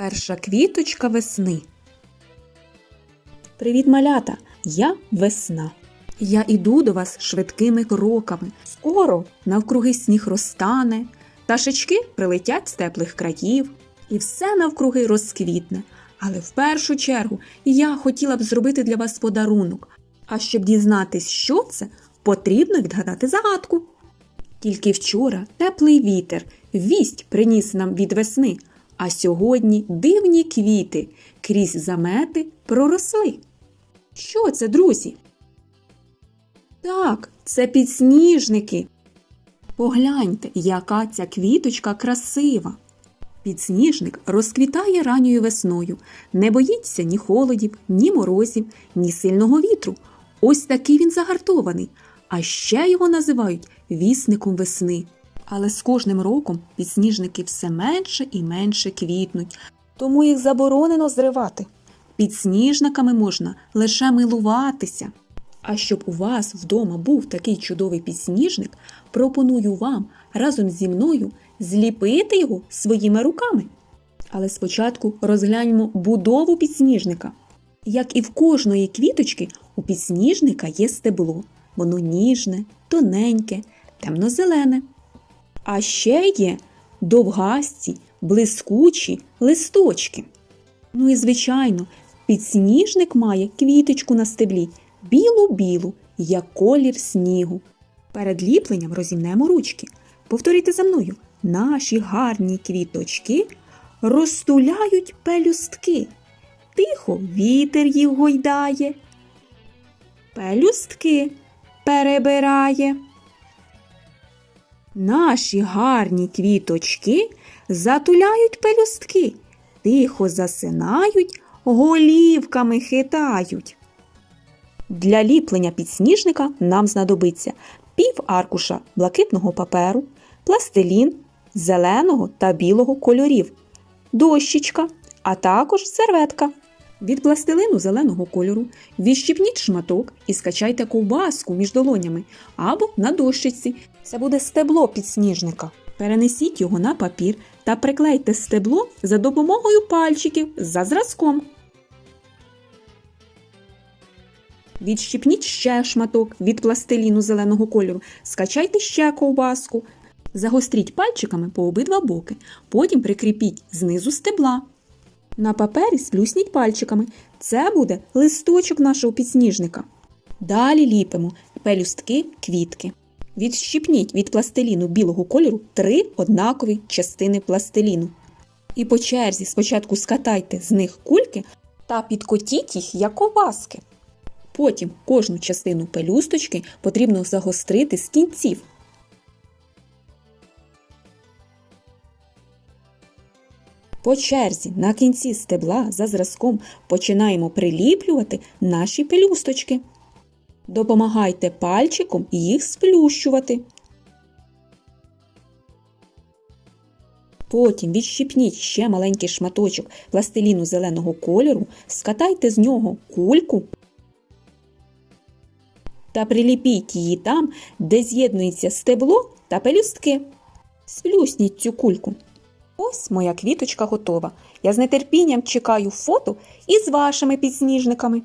Перша квіточка весни. Привіт, малята! Я весна. Я іду до вас швидкими кроками. Скоро навкруги сніг розтане, пташечки прилетять з теплих країв, і все навкруги розквітне. Але в першу чергу я хотіла б зробити для вас подарунок. А щоб дізнатись, що це, потрібно відгадати загадку. Тільки вчора теплий вітер, вість приніс нам від весни, а сьогодні дивні квіти крізь замети проросли. Що це, друзі? Так, це підсніжники. Погляньте, яка ця квіточка красива. Підсніжник розквітає ранньою весною, не боїться ні холодів, ні морозів, ні сильного вітру. Ось такий він загартований, а ще його називають вісником весни. Але з кожним роком підсніжники все менше і менше квітнуть, тому їх заборонено зривати. Підсніжниками можна лише милуватися. А щоб у вас вдома був такий чудовий підсніжник, пропоную вам разом зі мною зліпити його своїми руками. Але спочатку розгляньмо будову підсніжника. Як і в кожної квіточки, у підсніжника є стебло. Воно ніжне, тоненьке, темно-зелене. А ще є довгасті, блискучі листочки. Ну і звичайно, підсніжник має квіточку на стеблі, білу-білу, як колір снігу. Перед ліпленням розімнемо ручки. Повторюйте за мною. Наші гарні квіточки розтуляють пелюстки. Тихо вітер їх гойдає. Пелюстки перебирає. Наші гарні квіточки затуляють пелюстки, тихо засинають, голівками хитають. Для ліплення підсніжника нам знадобиться пів аркуша блакитного паперу, пластилін зеленого та білого кольорів, дощечка, а також серветка. Від пластилину зеленого кольору відщипніть шматок і скачайте ковбаску між долонями або на дощечці. Це буде стебло підсніжника. Перенесіть його на папір та приклейте стебло за допомогою пальчиків за зразком. Відщипніть ще шматок від пластиліну зеленого кольору, скачайте ще ковбаску. Загостріть пальчиками по обидва боки, потім прикріпіть знизу стебла. На папері сплюсніть пальчиками. Це буде листочок нашого підсніжника. Далі ліпимо пелюстки квітки. Відщипніть від пластиліну білого кольору три однакові частини пластиліну. І по черзі спочатку скатайте з них кульки та підкотіть їх як ковбаски. Потім кожну частину пелюсточки потрібно загострити з кінців. По черзі на кінці стебла за зразком починаємо приліплювати наші пелюсточки. Допомагайте пальчиком їх сплющувати. Потім відщипніть ще маленький шматочок пластиліну зеленого кольору, скатайте з нього кульку та приліпіть її там, де з'єднується стебло та пелюстки. Сплюсніть цю кульку. Ось моя квіточка готова. Я з нетерпінням чекаю фото із вашими підсніжниками.